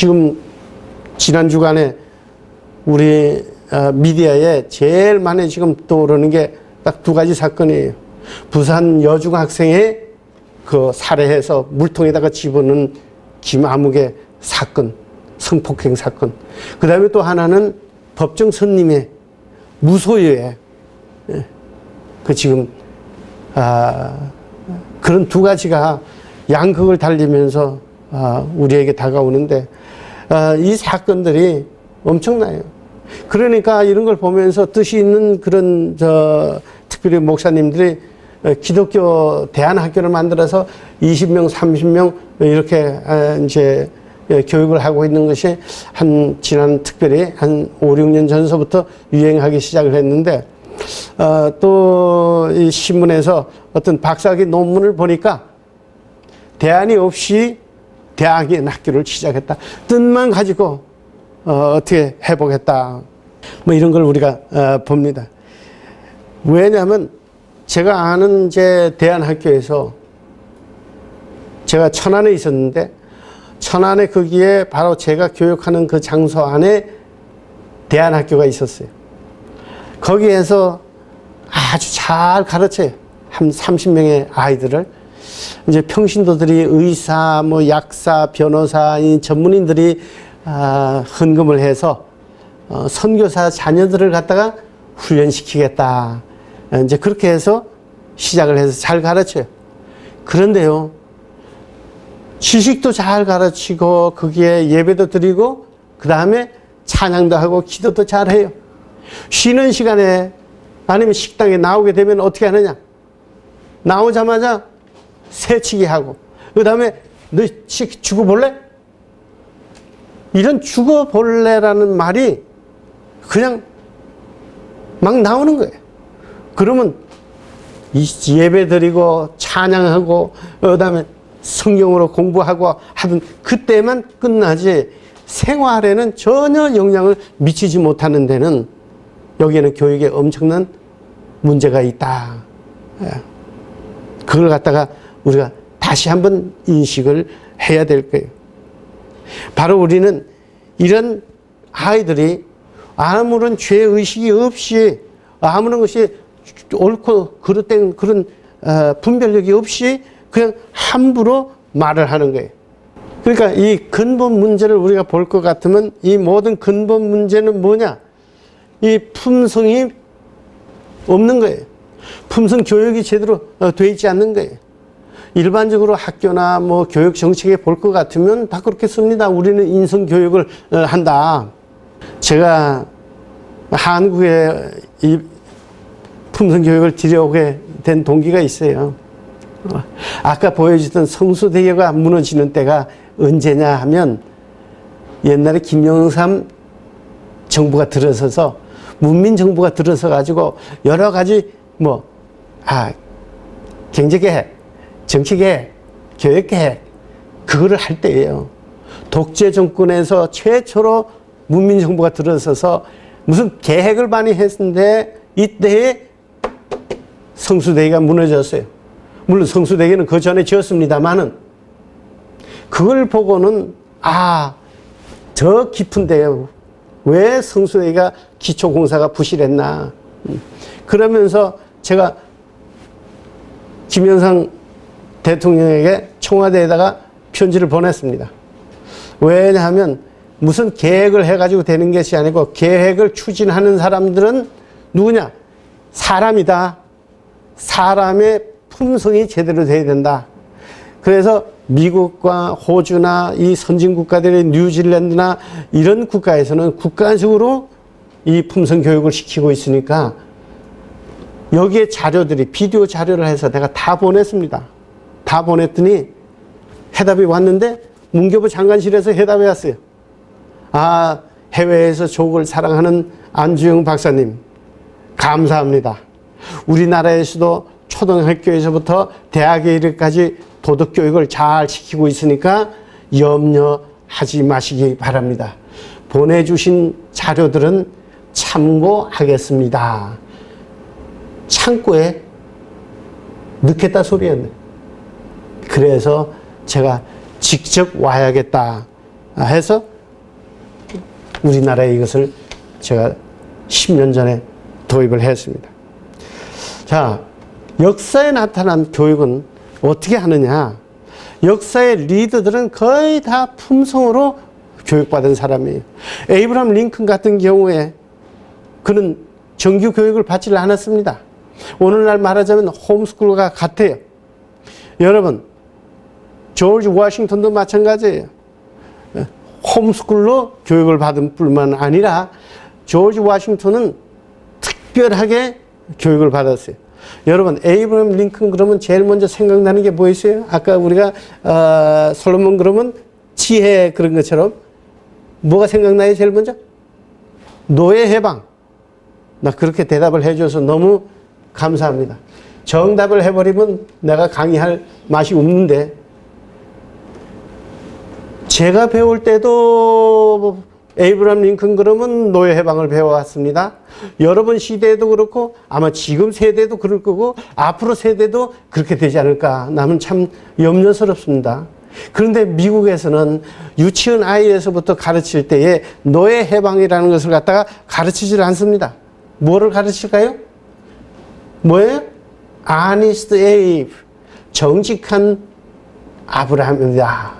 지금 지난 주간에 우리 어, 미디어에 제일 많이 지금 떠오르는 게 딱 두 가지 사건이에요. 부산 여중 학생의 그 살해해서 물통에다가 집어넣은 김아묵의 사건, 성폭행 사건. 그 다음에 또 하나는 법정 선님의 무소유의 예, 그 지금 아, 그런 두 가지가 양극을 달리면서 아, 우리에게 다가오는데 아, 이 사건들이 엄청나요. 그러니까 이런 걸 보면서 뜻이 있는 그런 저 특별히 목사님들이 어, 기독교 대안학교를 만들어서 20명, 30명 이렇게 아, 이제 예, 교육을 하고 있는 것이 한 지난 특별히 한 5, 6년 전서부터 유행하기 시작을 했는데 어, 또이 신문에서 어떤 박사학위 논문을 보니까 대안이 없이 대학의 학교를 시작했다. 뜻만 가지고 어, 어떻게 해보겠다. 뭐 이런 걸 우리가 어, 봅니다. 왜냐하면 제가 아는 이제 대안학교에서 제가 천안에 있었는데 천안에 거기에 바로 제가 교육하는 그 장소 안에 대안학교가 있었어요. 거기에서 아주 잘 가르쳐요. 한 30명의 아이들을. 이제 평신도들이 의사, 뭐 약사, 변호사, 이 전문인들이 아, 헌금을 해서 어, 선교사 자녀들을 갖다가 훈련시키겠다. 이제 그렇게 해서 시작을 해서 잘 가르쳐요. 그런데요, 지식도 잘 가르치고 거기에 예배도 드리고 그 다음에 찬양도 하고 기도도 잘 해요. 쉬는 시간에 아니면 식당에 나오게 되면 어떻게 하느냐? 나오자마자 새치기 하고 그 다음에 너 죽어볼래? 이런 죽어볼래라는 말이 그냥 막 나오는 거예요. 그러면 예배 드리고 찬양하고 그 다음에 성경으로 공부하고 하던 그때만 끝나지 생활에는 전혀 영향을 미치지 못하는 데는 여기에는 교육에 엄청난 문제가 있다. 예. 그걸 갖다가 우리가 다시 한번 인식을 해야 될 거예요. 바로 우리는 이런 아이들이 아무런 죄의식이 없이 아무런 것이 옳고 그릇된 그런 어, 분별력이 없이 그냥 함부로 말을 하는 거예요. 그러니까 이 근본 문제를 우리가 볼 것 같으면 이 모든 근본 문제는 뭐냐? 이 품성이 없는 거예요. 품성 교육이 제대로 어, 돼 있지 않는 거예요. 일반적으로 학교나 뭐 교육 정책에 볼 것 같으면 다 그렇게 씁니다. 우리는 인성 교육을 어, 한다. 제가 한국에 이 품성 교육을 들여오게 된 동기가 있어요. 어, 아까 보여주던 성수대교가 무너지는 때가 언제냐 하면 옛날에 김영삼 정부가 들어서서 문민 정부가 들어서 가지고 여러 가지 뭐 아 경제계획, 정치계획, 교육계획 그거를 할 때예요. 독재 정권에서 최초로 문민 정부가 들어서서 무슨 계획을 많이 했는데 이때에 성수대교가 무너졌어요. 물론 성수대교는 그 전에 지었습니다만은 그걸 보고는 아, 저 깊은데 왜 성수대교가 기초공사가 부실했나. 음. 그러면서 제가 김영상 대통령에게 청와대에다가 편지를 보냈습니다. 왜냐하면 무슨 계획을 해가지고 되는 것이 아니고 계획을 추진하는 사람들은 누구냐? 사람이다. 사람의 품성이 제대로 돼야 된다. 그래서 미국과 호주나 이 선진 국가들의 뉴질랜드나 이런 국가에서는 국가적으로 이 품성 교육을 시키고 있으니까 여기에 자료들이 비디오 자료를 해서 내가 다 보냈습니다. 다 보냈더니 해답이 왔는데 문교부 장관실에서 해답이 왔어요. 아, 해외에서 조국을 사랑하는 안주영 박사님, 감사합니다. 우리나라에서도 초등학교에서부터 대학에 이르까지 도덕 교육을 잘 시키고 있으니까 염려하지 마시기 바랍니다. 보내주신 자료들은 참고하겠습니다. 창고에 넣겠다 소리였네. 그래서 제가 직접 와야겠다 해서 우리나라에 이것을 제가 10년 전에 도입을 했습니다. 자, 역사에 나타난 교육은 어떻게 하느냐? 역사의 리더들은 거의 다 품성으로 교육받은 사람이에요. 에이브람 링컨 같은 경우에 그는 정규 교육을 받지 않았습니다. 오늘날 말하자면 홈스쿨과 같아요. 여러분, 조지 워싱턴도 마찬가지예요. 홈스쿨로 교육을 받은 뿐만 아니라 조지 워싱턴은 특별하게 교육을 받았어요. 여러분, 에이브럼 링컨 그러면 제일 먼저 생각나는 게 뭐 있어요? 아까 우리가 어, 솔로몬 그러면 지혜 그런 것처럼 뭐가 생각나요? 제일 먼저? 노예 해방. 나 그렇게 대답을 해줘서 너무 감사합니다. 정답을 해버리면 내가 강의할 맛이 없는데 제가 배울 때도 에이브람 링컨 그러면 노예 해방을 배워왔습니다. 여러분 시대에도 그렇고 아마 지금 세대도 그럴 거고 앞으로 세대도 그렇게 되지 않을까 나는 참 염려스럽습니다. 그런데 미국에서는 유치원 아이에서부터 가르칠 때에 노예 해방이라는 것을 갖다가 가르치질 않습니다. 뭐를 가르칠까요? 뭐예요? 아니스트 에이브 정직한 아브라함이다.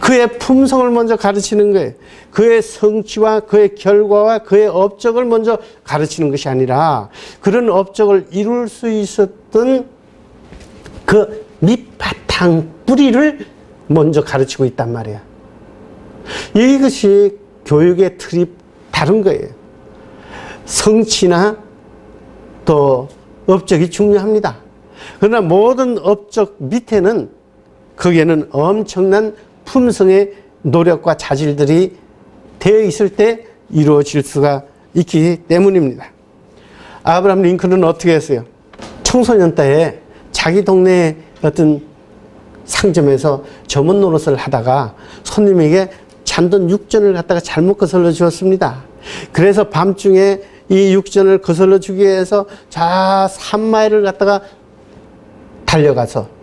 그의 품성을 먼저 가르치는 거예요. 그의 성취와 그의 결과와 그의 업적을 먼저 가르치는 것이 아니라 그런 업적을 이룰 수 있었던 그 밑바탕 뿌리를 먼저 가르치고 있단 말이야. 이것이 교육의 틀이 다른 거예요. 성취나 또 업적이 중요합니다. 그러나 모든 업적 밑에는 거기에는 엄청난 품성의 노력과 자질들이 되어 있을 때 이루어질 수가 있기 때문입니다. 아브라함 링컨은 어떻게 했어요? 청소년 때에 자기 동네 어떤 상점에서 점원 노릇을 하다가 손님에게 잔돈 육전을 갖다가 잘못 거슬러 주었습니다. 그래서 밤중에 이 육전을 거슬러 주기 위해서 자 3마일을 갖다가 달려가서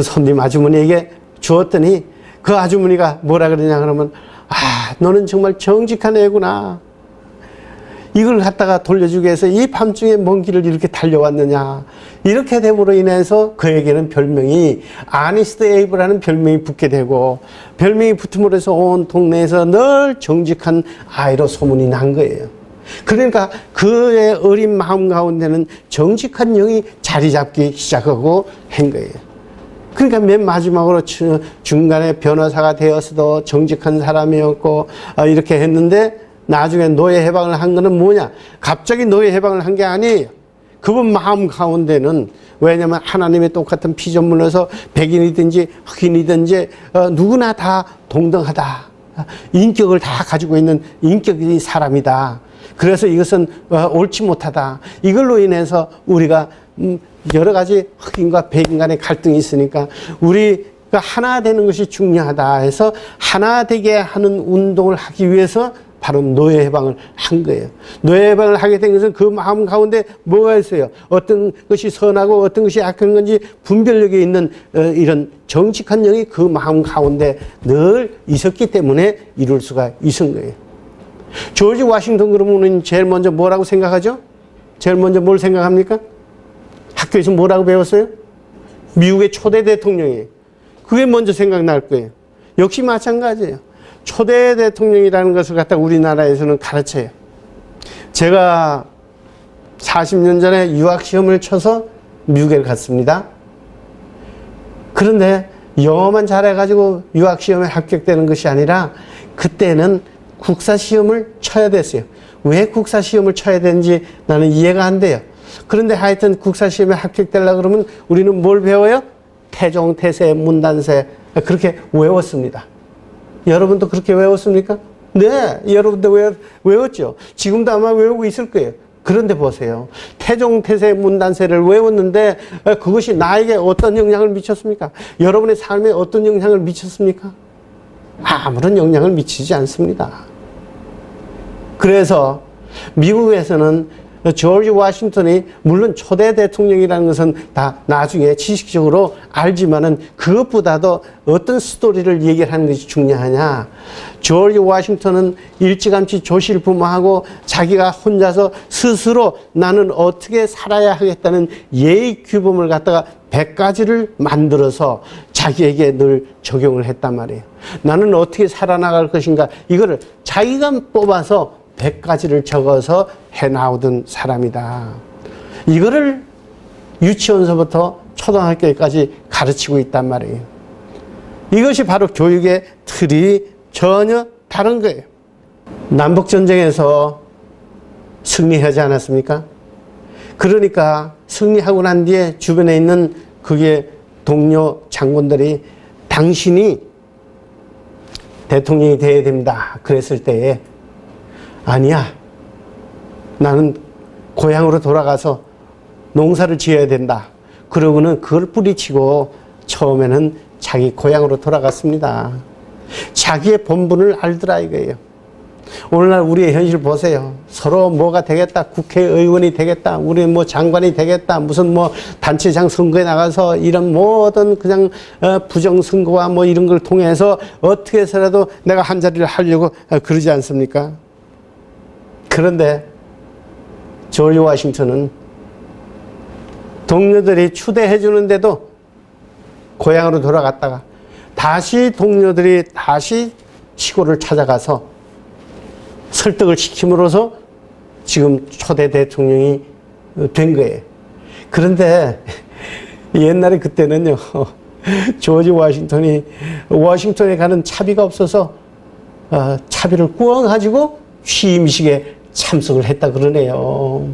그 손님 아주머니에게 주었더니 그 아주머니가 뭐라 그러냐 그러면 아 너는 정말 정직한 애구나. 이걸 갖다가 돌려주기 위해서 이 밤중에 먼 길을 이렇게 달려왔느냐. 이렇게 됨으로 인해서 그에게는 별명이 아니스트 에이브라는 별명이 붙게 되고 별명이 붙음으로 해서 온 동네에서 늘 정직한 아이로 소문이 난 거예요. 그러니까 그의 어린 마음 가운데는 정직한 영이 자리 잡기 시작하고 한 거예요 그러니까 맨 마지막으로 중간에 변호사가 되어서도 정직한 사람이었고 어, 이렇게 했는데 나중에 노예 해방을 한 거는 뭐냐? 갑자기 노예 해방을 한 게 아니에요. 그분 마음 가운데는 왜냐면 하나님의 똑같은 피조물로서 백인이든지 흑인이든지 어, 누구나 다 동등하다. 인격을 다 가지고 있는 인격이 사람이다. 그래서 이것은 어, 옳지 못하다. 이걸로 인해서 우리가 음, 여러 가지 흑인과 백인 간의 갈등이 있으니까 우리가 하나 되는 것이 중요하다 해서 하나 되게 하는 운동을 하기 위해서 바로 노예 해방을 한 거예요. 노예 해방을 하게 된 것은 그 마음 가운데 뭐가 있어요? 어떤 것이 선하고 어떤 것이 악한 건지 분별력이 있는 어, 이런 정직한 영이 그 마음 가운데 늘 있었기 때문에 이룰 수가 있은 거예요. 조지 워싱턴 그러면 제일 먼저 뭐라고 생각하죠? 제일 먼저 뭘 생각합니까? 학교에서 뭐라고 배웠어요? 미국의 초대 대통령이에요. 그게 먼저 생각날 거예요. 역시 마찬가지예요. 초대 대통령이라는 것을 갖다 우리나라에서는 가르쳐요. 제가 40년 전에 유학 시험을 쳐서 미국에 갔습니다. 그런데 영어만 잘해가지고 유학 시험에 합격되는 것이 아니라 그때는 국사 시험을 쳐야 됐어요. 왜 국사 시험을 쳐야 되는지 나는 이해가 안 돼요. 그런데 하여튼 국사 시험에 합격되려 그러면 우리는 뭘 배워요? 태종, 태세, 문단세 그렇게 외웠습니다. 여러분도 그렇게 외웠습니까? 네, 여러분도 외, 외웠죠. 지금도 아마 외우고 있을 거예요. 그런데 보세요. 태종, 태세, 문단세를 외웠는데 그것이 나에게 어떤 영향을 미쳤습니까? 여러분의 삶에 어떤 영향을 미쳤습니까? 아무런 영향을 미치지 않습니다. 그래서 미국에서는 조지 워싱턴이 물론 초대 대통령이라는 것은 다 나중에 지식적으로 알지만은 그것보다도 어떤 스토리를 얘기하는 것이 중요하냐. 조지 워싱턴은 일찌감치 조실 부모하고 자기가 혼자서 스스로 나는 어떻게 살아야 하겠다는 예의 규범을 갖다가 100가지를 만들어서 자기에게 늘 적용을 했단 말이에요. 나는 어떻게 살아나갈 것인가 이거를 자기가 뽑아서 100가지를 적어서 해나오던 사람이다. 이거를 유치원서부터 초등학교까지 가르치고 있단 말이에요. 이것이 바로 교육의 틀이 전혀 다른 거예요. 남북전쟁에서 승리하지 않았습니까? 그러니까 승리하고 난 뒤에 주변에 있는 그게 동료 장군들이 당신이 대통령이 돼야 됩니다. 그랬을 때에 아니야. 나는 고향으로 돌아가서 농사를 지어야 된다. 그러고는 그걸 뿌리치고 처음에는 자기 고향으로 돌아갔습니다. 자기의 본분을 알더라 이거예요. 오늘날 우리의 현실 보세요. 서로 뭐가 되겠다. 국회의원이 되겠다. 우리 뭐 장관이 되겠다. 무슨 뭐 단체장 선거에 나가서 이런 모든 그냥 어, 부정선거와 뭐 이런 걸 통해서 어떻게 해서라도 내가 한 자리를 하려고 어, 그러지 않습니까? 그런데 조지 워싱턴은 동료들이 추대해 주는데도 고향으로 돌아갔다가 다시 동료들이 다시 시골을 찾아가서 설득을 시킴으로써 지금 초대 대통령이 된 거예요. 그런데 옛날에 그때는요, 조지 워싱턴이 워싱턴에 가는 차비가 없어서 어, 차비를 구워가지고 취임식에 참석을 했다 그러네요.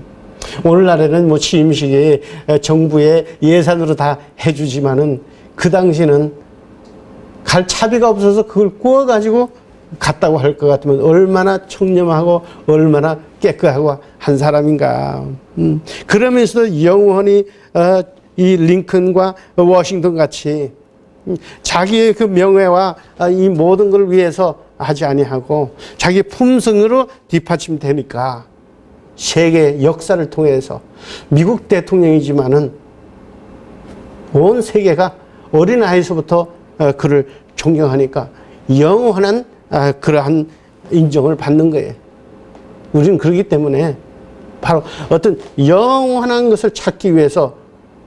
오늘날에는 뭐 취임식이 정부의 예산으로 다 해주지만은 그 당시는 갈 차비가 없어서 그걸 구워가지고 갔다고 할 것 같으면 얼마나 청렴하고 얼마나 깨끗하고 한 사람인가. 음. 그러면서도 영원히 어, 이 링컨과 워싱턴 같이 음, 자기의 그 명예와 아, 이 모든 걸 위해서 하지 아니하고 자기 품성으로 뒷받침되니까 세계 역사를 통해서 미국 대통령이지만은 온 세계가 어린 아이서부터 어, 그를 존경하니까 영원한 아, 그러한 인정을 받는 거예요. 우리는 그렇기 때문에 바로 어떤 영원한 것을 찾기 위해서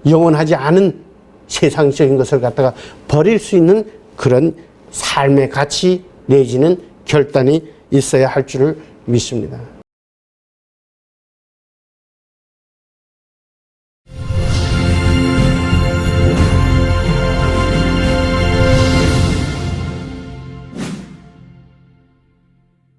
영원하지 않은 세상적인 것을 갖다가 버릴 수 있는 그런 삶의 가치 내지는 결단이 있어야 할 줄을 믿습니다.